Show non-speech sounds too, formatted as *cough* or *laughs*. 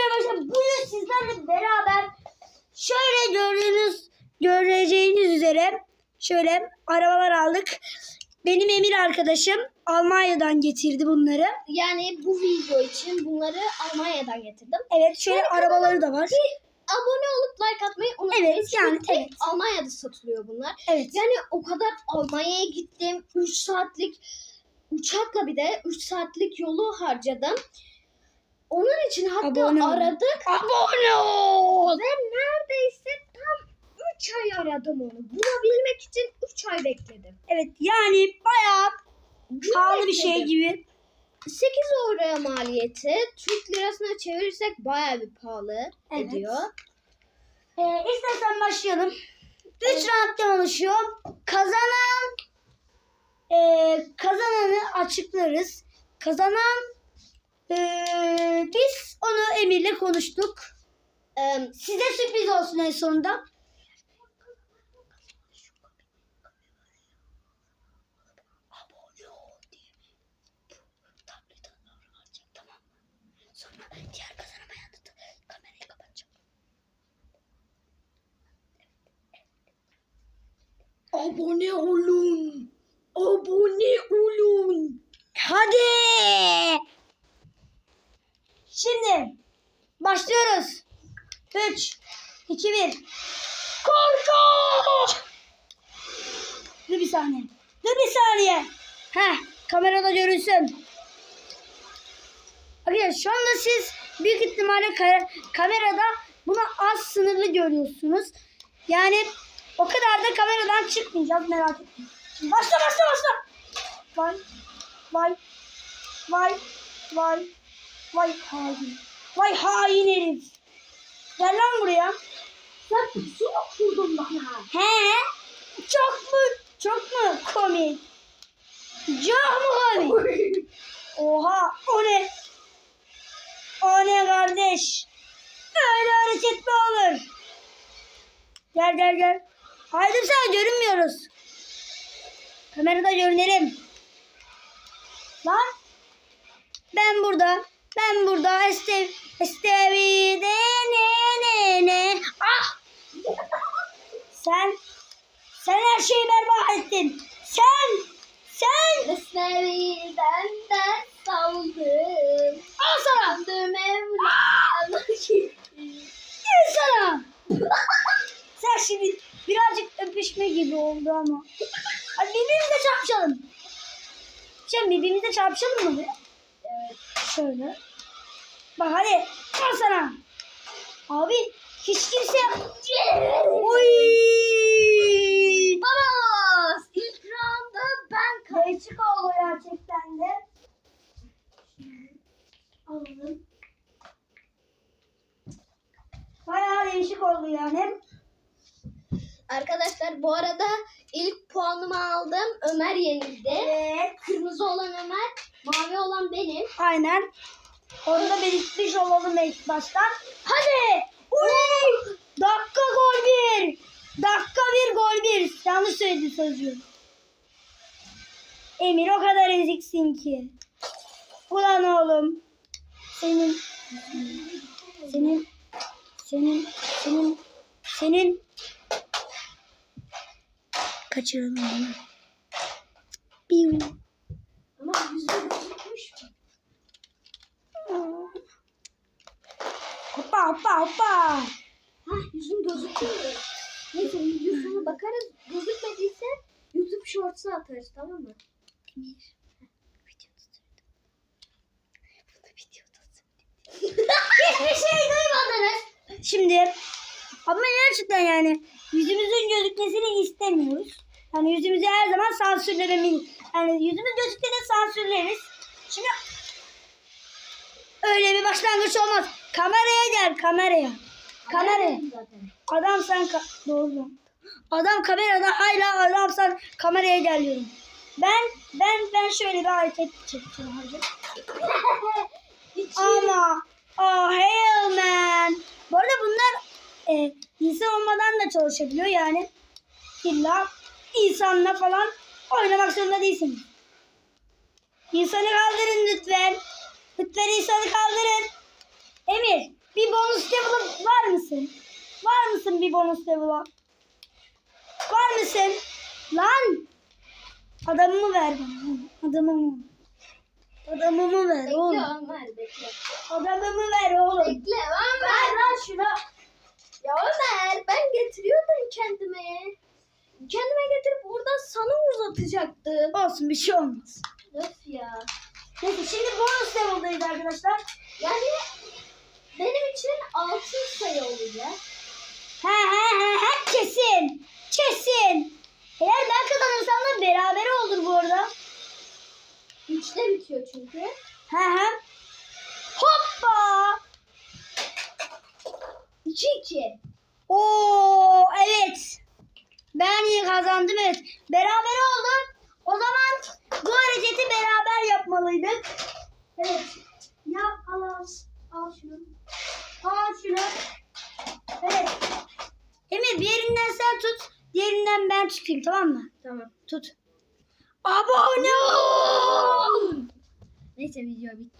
arkadaşlar bugün sizlerle beraber şöyle gördüğünüz göreceğiniz üzere şöyle arabalar aldık. Benim Emir arkadaşım Almanya'dan getirdi bunları. Yani bu video için bunları Almanya'dan getirdim. Evet şöyle arabaları da var. Abone olup like atmayı unutmayın. Evet, yani Çünkü evet. Almanya'da satılıyor bunlar. Evet. Yani o kadar Almanya'ya gittim. 3 saatlik uçakla bir de 3 saatlik yolu harcadım. Onun için hatta Abone aradık Abone ol. ve neredeyse tam 3 ay aradım onu. Bulabilmek için 3 ay bekledim. Evet yani bayağı Gün pahalı bir şey bekledim. gibi. 8 euroya maliyeti. Türk lirasına çevirirsek bayağı bir pahalı Evet. ediyor. Ee, istersen başlayalım. Üç rounddan oluşuyor. Kazanan e, kazananı açıklarız. Kazanan Emir'le konuştuk. Ee, Size sürpriz olsun en sonunda. Abone ol diye bu tablet alacağım tamam mı? Sonra diğer kazanamayan da kamerayı kapatacağım. Abone olun. Abone olun. Hadi. Şimdi başlıyoruz. 3, 2, 1. Korku! Dur bir saniye. Dur bir saniye. Heh, kamerada görünsün. Arkadaşlar şu anda siz büyük ihtimalle ka- kamerada bunu az sınırlı görüyorsunuz. Yani o kadar da kameradan çıkmayacağız merak etmeyin. Başla başla başla. Vay vay vay vay vay hain. Vay hain herif. Gel lan buraya. sen pusu mu kurdun bana? He? Çok mu çok mu komik? Çok mu komik? Oha o ne? O ne kardeş? Öyle hareket mi olur? Gel gel gel. Haydi sen görünmüyoruz. Kamerada görünelim. Lan. Ben burada. Ben burada. Estev, estevide ne ne ne. Ah! Sen sen her şeyi berbat ettin. Sen sen Esmeriden de saldım. al sana. Sandım evladım. Al sana. sen şimdi birazcık öpüşme gibi oldu ama. Hadi birbirimize çarpışalım. Şimdi birbirimize çarpışalım mı? Şöyle. Bak hadi. Al sana. Abi hiç kimse... Oy! Babas! İlk rounda ben. Değişik oldu gerçekten de. Alalım. Bayağı değişik oldu yani. Arkadaşlar bu arada ilk puanımı aldım. Ömer yenildi. Evet. Kırmızı olan Ömer, mavi olan benim. Aynen. Orada belirtmiş olalım ilk baştan. Hadi. Uy! Dakika gol bir. Dakika bir gol bir. Yanlış söyledi sözcüğü. Emir o kadar eziksin ki. Ulan oğlum. Senin. Senin. Senin. Senin. Senin. Kaçıralım bunu. Biu. Ama. Hoppa hoppa hoppa. Hah yüzüm gözüküyor. Neyse video sonu bakarız. Gözükmediyse YouTube Shorts'a atarız tamam mı? *laughs* Hiçbir şey duymadınız. Şimdi ama gerçekten yani yüzümüzün gözükmesini istemiyoruz. Yani yüzümüzü her zaman sansürlememiz. Yani yüzümüz gözüktüğünde sansürleriz. Şimdi öyle bir başlangıç olmaz. Kameraya gel kameraya. Kameraya. Adam sen ka- doğru. Adam kamerada hala adam sen kameraya gel diyorum. Ben ben ben şöyle bir hareket çekeceğim hocam. *laughs* Ama oh hell man. Bu arada bunlar e, insan olmadan da çalışabiliyor yani. İlla insanla falan oynamak zorunda değilsiniz. İnsanı kaldırın lütfen. Lütfen insanı kaldırın. Emir bonus level'ı var mısın? Var mısın bir bonus level'a? Var mısın? Lan! Adamımı ver bana. Adamımı. Adamımı ver oğlum. Adamımı ver oğlum. Bekle Ömer. Ver lan şunu. Ya Ömer ben getiriyordum kendime. Kendime getirip oradan sana uzatacaktım. Olsun bir şey olmaz. Öf ya. Neyse şimdi bonus level'dayız arkadaşlar. Yani benim için altın sayı olacak. He he he he kesin. Kesin. Eğer ben kazanırsam da beraber olur bu arada. Üçte bitiyor çünkü. He he. Hoppa. 2-2. Oo evet. İyi kazandım evet. Beraber olduk. O zaman bu hareketi beraber yapmalıydık. Evet. Ya al al. Al şunu. Al şunu. Evet. Emir bir yerinden sen tut. Diğerinden ben çıkayım tamam mı? Tamam. Tut. Abone ol. Neyse video bitti.